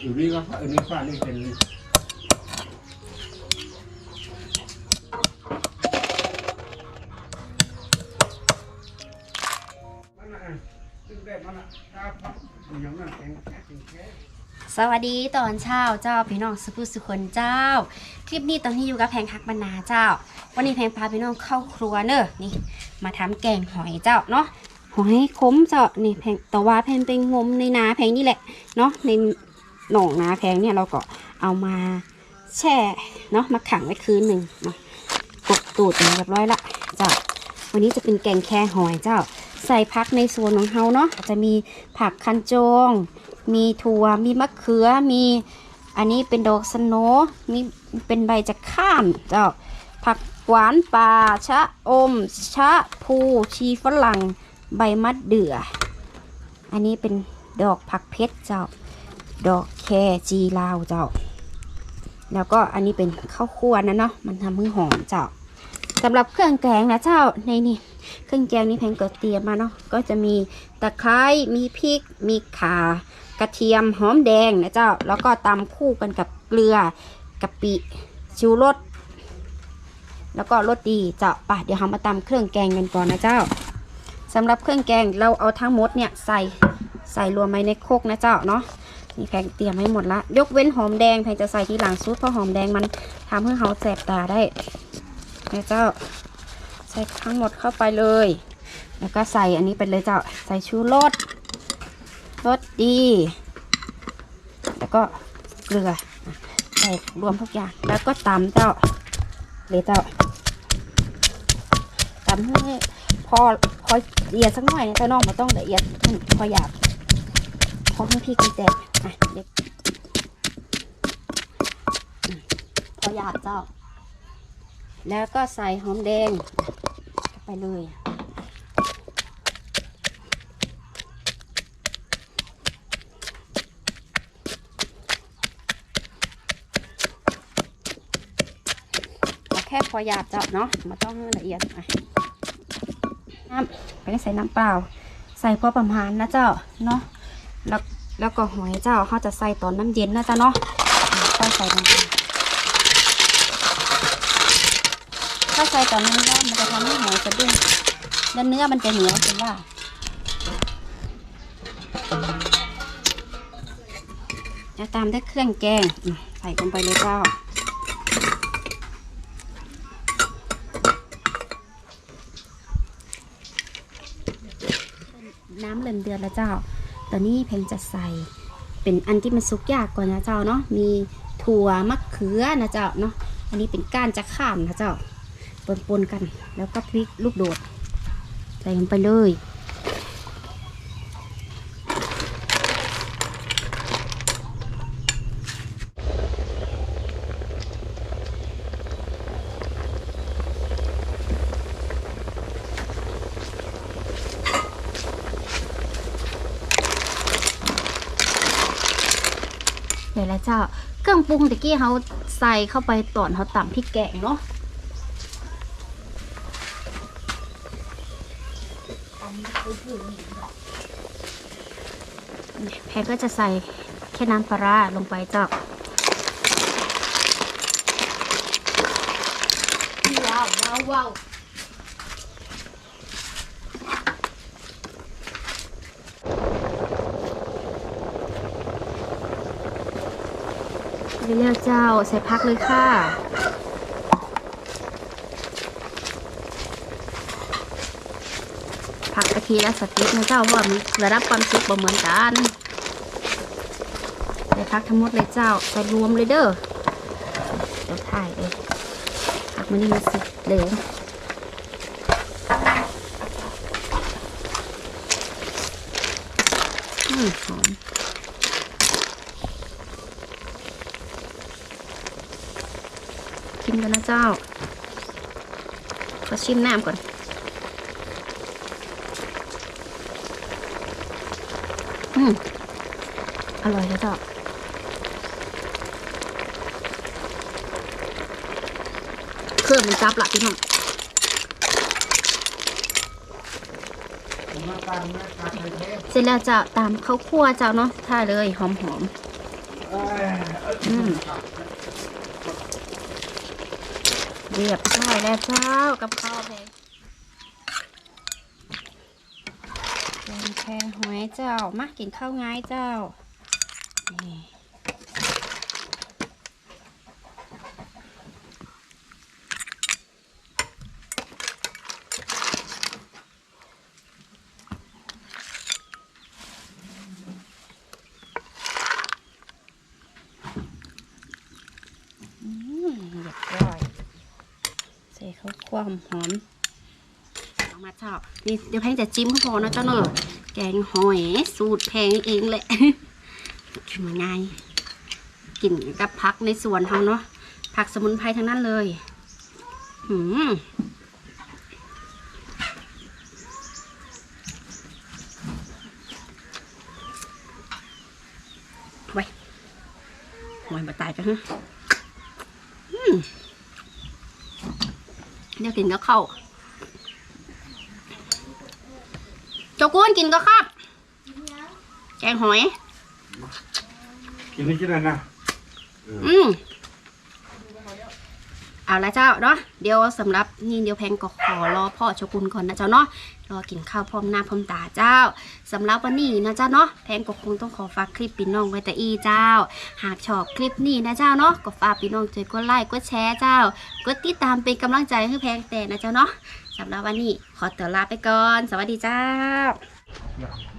อยู่นี่ก็อันนี้ฟ้านี่เป็นสวัสดีตอนเช้าเจ้าพี่น้องสุภุสุคนเจ้า คลิปนี้ตอนนี้อยู่กับแพงคักบรรณาเจ้า วันนี้แพงพาพี่น้องเข้าครัวเนอะนี่ มาทำแกงหอยเจ้าเนาะหอยขมเจ้านี่แพงแต่ว่าแพงเป็นงมในนาแพงนี่แหละเนาะใน หนองนาแพงเนี่ยเราก็เอามาแช่เนาะมาขังไว้คืนหนึ่งเนาะกบตูดเป็นเรียบร้อยละเจ้าวันนี้จะเป็นแกงแค่หอยเจ้า ใส่พักในส่วนของเฮาเนาะจะมีผักคันโจง มีถั่วมีมะเขือมีอันนี้เป็นดอกสโหนมีเป็นใบจะข้ามเจ้าผักหวานป่าชะอม ชะพูชีฝรั่งใบมะเดื่อ อันนี้เป็นดอกผักเพชรเจ้า ดอก แคจีลาวเจ้า แล้วก็อันนี้เป็นข้าวคั่วนะเนาะมันทำให้หอมเจ้าสำหรับเครื่องแกงนะเจ้าในนี่เครื่องแกงนี้แพงก็เตรียมมาเนาะก็จะมีตะไคร้มีพริก มีข่ากระเทียมหอมแดงนะเจ้า แล้วก็ตำคู่กันกับเกลือกะปิชูรสแล้วก็รสดีเจ้าป่ะเดี๋ยวเรามาตำเครื่องแกงกันก่อนนะเจ้าสำหรับเครื่องแกงเราเอาทั้งหมดเนี่ยใส่ใส่รวมไว้ในโคกนะเจ้าเนาะ นี่แพงเตรียมให้หมดละ ยกเว้นหอมแดงแพงจะใส่ทีหลังซุปเพราะหอมแดงมันทำให้เขาแสบตาได้นะเจ้า ใส่ทั้งหมดเข้าไปเลย แล้วก็ใส่อันนี้ไปเลยเจ้า ใส่ชูรสรสดี แล้วก็เกลือใส่รวมทุกอย่าง แล้วก็ตำเจ้าเลยเจ้าตำให้พอพอละเอียดสักหน่อยนะเจ้าน้องมาต้องละเอียดพอหยาบ พอให้พี่กินแตกอะเด็กพอหยาบเจ้า แล้วก็ใส่หอมแดงไปเลยเอาแค่พอหยาบเจาะเนาะมาต้องละเอียดอะน้ำไปใส่น้ำเปล่า ใส่พอประมาณนะเจ้าเนาะ แล้วแล้วก็หอยเจ้าเขาจะใส่ตอนน้ำเย็นนะจ้าเนาะค่อยใส่ลงไปถ้าใส่ตอนน้ำร้อนมันจะทำให้หอยสะดุ้งแล้วเนื้อมันจะเหนียวจนว่าจะตามด้วยเครื่องแกงใส่ลงไปเลยเจ้าน้ำเริ่มเดือดแล้วเจ้า ตอนนี้เพลงจะใส่เป็นอันที่มันสุกยากก่อนนะเจ้าเนาะ มีถั่วมะเขือนะเจ้าเนาะ อันนี้เป็นก้านจะข้ามนะเจ้าปนๆกัน แล้วก็พริกลูกโดด ใส่ลงไปเลย เดี๋ยวแล้วเจ้า เครื่องปรุงตะกี้เขาใส่เข้าไปตอนเขาตำพริกแกงเนาะแพรก็จะใส่แค่น้ำปลาราลงไปเจ้าว้าวว้าว ว้าวเร็วเจ้าใส่พักเลยค่ะ ผักกะทิและสต็กนะเจ้าเพราะว่ามีระดับความสุกบ่เหมือนกันใส่ผักทั้งหมดเลยเจ้าใส่รวมเลยเด้อเดี๋ยวถ่ายเลยผักมันนี่มันสุกเหลวอืมหอม กินกันนะเจ้าขอชิมน้ำก่อนอืมอร่อยแล้วจ้ะเครื่องมันจับละพี่น้องเสร็จแล้วจะตามข้าวคั่วเจ้าเนาะท่าเลยหอมหอมอืม เรียบร้อยแล้วเจ้ากับข้าวแพงแกงแคหอยเจ้ามากินข้าวง่ายเจ้านี่อืมเรียบร้อย ใส่ข้า วความหอมเอามาเจ้านี่เดี๋ยวแพงจะจิ้มข้าวโพดนะเจ้าเนอะแกงหอยสูตรแพงเองแหละกินง่ายกินกับผักในสวนเขาเนาะผักสมุนไพรทั้งนั้นเลยหืมไว้หอยมาตายกันฮะอืม เดี๋ยวกินก็เข้าวเจ้ากุ้นกินก็ครับ แกงหอย กินนี่กินอะไรนะ อืม เอาละเจ้าเนาะเดี๋ยวสำหรับนี่เดี๋ยวแพงก็ขอรอพ่อโชกุนก่อนนะเจ้าเนาะรอกินข้าวพร้อมหน้าพร้อมตาเจ้าสำหรับวันนี้นะเจ้าเนาะแพงก็คงต้องขอฝากคลิปพี่น้องไว้แต่อีเจ้า หากชอบคลิปนี้นะเจ้าเนาะก็ฝากพี่น้องช่วยกดไลค์กดแชร์เจ้ากดติดตามเป็นกำลังใจให้แพงแต่นะเจ้าเนาะสำหรับวันนี้ขอตัวลาไปก่อน สวัสดีเจ้า Yeah.